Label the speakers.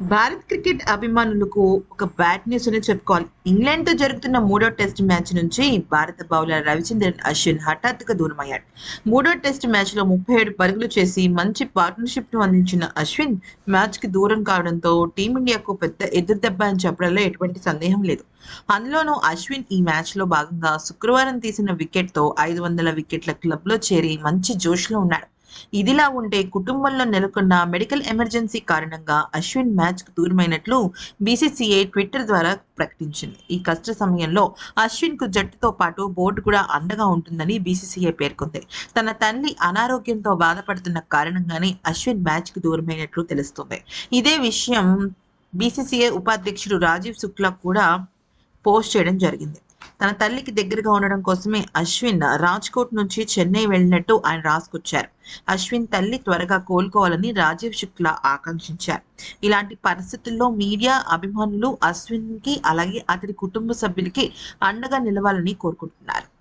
Speaker 1: Bharat cricket అభిమానులకు ఒక bad news అని చెప్పుకోవాలి. ఇంగ్లాండ్తో జరుగుతున్న మూడో టెస్ట్ మ్యాచ్ నుంచి భారత బౌలర్ రవిచంద్రన్ అశ్విన్ హఠాత్తుగా దూరమయ్యాడు. మూడో టెస్ట్ మ్యాచ్లో ముప్పై ఏడు పరుగులు చేసి మంచి పార్ట్నర్షిప్ను అందించిన అశ్విన్ మ్యాచ్కి దూరం కావడంతో టీమిండియాకు పెద్ద ఎదురుదెబ్బ అని చెప్పడంలో ఎటువంటి సందేహం లేదు. అందులోనూ అశ్విన్ ఈ మ్యాచ్లో భాగంగా శుక్రవారం తీసిన వికెట్తో ఐదు వందల వికెట్ల క్లబ్లో చేరి మంచి జోష్లో ఉన్నాడు. ఇదిలా ఉంటే కుటుంబంలో నెలకొన్న మెడికల్ ఎమర్జెన్సీ కారణంగా అశ్విన్ మ్యాచ్కు దూరమైనట్లు బీసీసీఐ ట్విట్టర్ ద్వారా ప్రకటించింది. ఈ కష్ట సమయంలో అశ్విన్కు జట్టుతో పాటు బోర్డు కూడా అండగా ఉంటుందని బీసీసీఐ పేర్కొంది. తన తల్లి అనారోగ్యంతో బాధపడుతున్న కారణంగానే అశ్విన్ మ్యాచ్కు దూరమైనట్లు తెలుస్తుంది. ఇదే విషయం బీసీసీఐ ఉపాధ్యక్షుడు రాజీవ్ శుక్లా కూడా పోస్ట్ చేయడం జరిగింది. తన తల్లికి దగ్గరగా ఉండడం కోసమే అశ్విన్ రాజ్కోట్ నుంచి చెన్నై వెళ్ళినట్టు ఆయన రాసుకొచ్చారు. అశ్విన్ తల్లి త్వరగా కోలుకోవాలని రాజీవ్ శుక్లా ఆకాంక్షించారు. ఇలాంటి పరిస్థితుల్లో మీడియా అభిమానులు అశ్విన్కి అలాగే అతడి కుటుంబ సభ్యులకి అండగా నిలవాలని కోరుకుంటున్నారు.